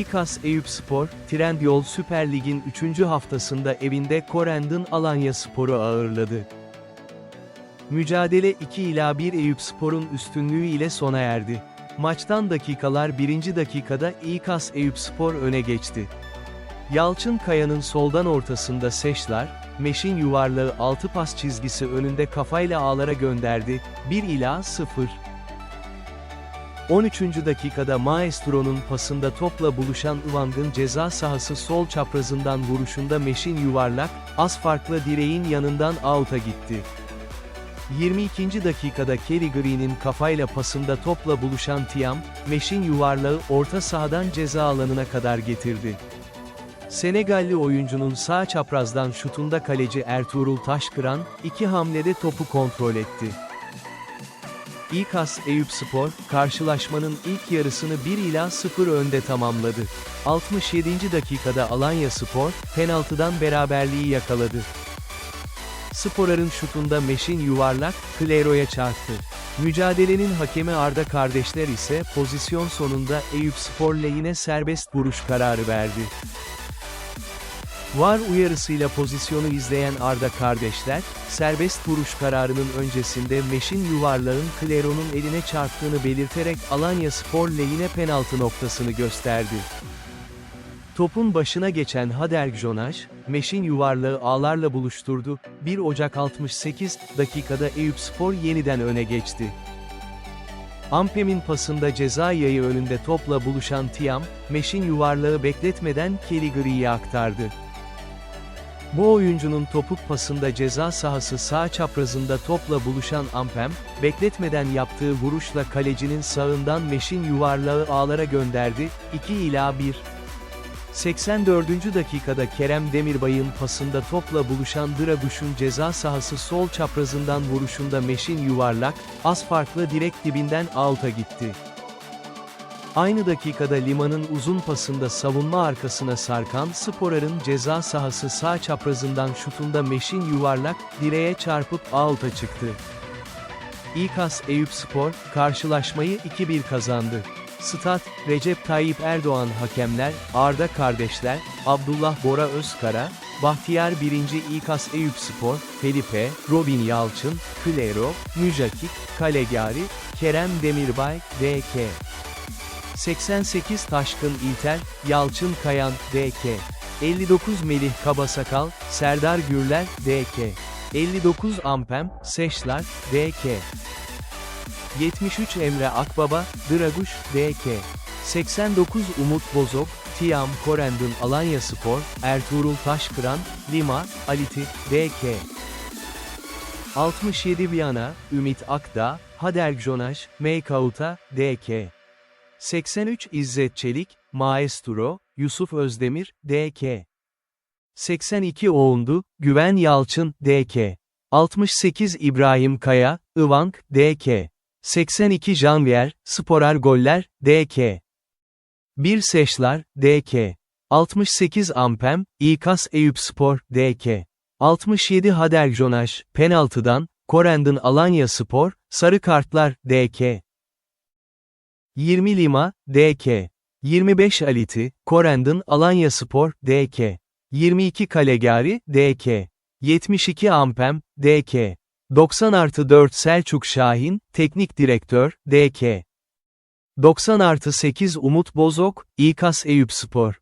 İKAS Eyüp Spor, Trendyol Süper Lig'in 3. haftasında evinde Korendon Alanya Spor'u ağırladı. Mücadele 2 ila 1 Eyüp Spor'un üstünlüğü ile sona erdi. Maçtan dakikalar 1. dakikada İKAS Eyüp Spor öne geçti. Yalçın Kaya'nın soldan ortasında Seşlar, Meş'in yuvarlağı 6 pas çizgisi önünde kafayla ağlara gönderdi, 1 ila 0. 13. dakikada Maestro'nun pasında topla buluşan Ivang'ın ceza sahası sol çaprazından vuruşunda Meş'in yuvarlak, az farklı direğin yanından out'a gitti. 22. dakikada Kerry Green'in kafayla pasında topla buluşan Tiam, Meş'in yuvarlağı orta sahadan ceza alanına kadar getirdi. Senegalli oyuncunun sağ çaprazdan şutunda kaleci Ertuğrul Taşkıran, iki hamlede topu kontrol etti. İKAS Eyüp Spor, karşılaşmanın ilk yarısını 1 ila 0 önde tamamladı. 67. dakikada Alanya Spor, penaltıdan beraberliği yakaladı. Sporar'ın şutunda Meş'in yuvarlak, Klero'ya çarptı. Mücadelenin hakemi Arda kardeşler ise pozisyon sonunda Eyüp Spor lehine serbest vuruş kararı verdi. VAR uyarısıyla pozisyonu izleyen Arda kardeşler, serbest vuruş kararının öncesinde Meş'in yuvarlağın Klero'nun eline çarptığını belirterek Alanya Spor lehine penaltı noktasını gösterdi. Topun başına geçen Hader Jonaj, Meş'in yuvarlağı ağlarla buluşturdu, 1 Ocak 68 dakikada Eyüp Spor yeniden öne geçti. Ampem'in pasında ceza yayı önünde topla buluşan Tiam, Meş'in yuvarlağı bekletmeden Keligri'ye aktardı. Bu oyuncunun topuk pasında ceza sahası sağ çaprazında topla buluşan Ampem, bekletmeden yaptığı vuruşla kalecinin sağından Meş'in yuvarlağı ağlara gönderdi, 2 ila 1. 84. dakikada Kerem Demirbay'ın pasında topla buluşan Draguş'un ceza sahası sol çaprazından vuruşunda Meş'in yuvarlak, az farklı direkt dibinden out'a gitti. Aynı dakikada Liman'ın uzun pasında savunma arkasına sarkan Sporar'ın ceza sahası sağ çaprazından şutunda Meş'in yuvarlak, direğe çarpıp out'a çıktı. İKAS Eyüp Spor, karşılaşmayı 2-1 kazandı. Stat, Recep Tayyip Erdoğan hakemler, Arda kardeşler, Abdullah Bora Özkara, Bahtiyar 1. İKAS Eyüp Spor, Felipe, Robin Yalçın, Klero, Müjakik, Kalegari, Kerem Demirbay, DK. 88 Taşkın İlter, Yalçın Kayan, DK. 59 Melih Kabasakal, Serdar Gürler, DK. 59 Ampem, Seşlar, DK. 73 Emre Akbaba, Draguş, DK. 89 Umut Bozok, Tiam Korendon Alanya Spor, Ertuğrul Taşkıran, Lima, Aliti, DK. 67 Viyana, Ümit Akdağ, Hader Jonaj, Meykauta, DK. 83 İzzet Çelik, Maestro, Yusuf Özdemir, DK. 82 Oğundu, Güven Yalçın, DK. 68 İbrahim Kaya, Ivank, DK. 82 Janvier, Sporar Goller, DK. 1 Seşlar, DK. 68 Ampem, İKAS Eyüp Spor, DK. 67 Hader Jonaj, penaltıdan, Korendon Alanya Spor, Sarı Kartlar, DK. 20 Lima, DK. 25 Aliti, Korendon Alanya Spor, DK. 22 Kalegari, DK. 72 Ampem, DK. 90 artı 4 Selçuk Şahin, Teknik Direktör, DK. 90 artı 8 Umut Bozok, İKAS Eyüp Spor.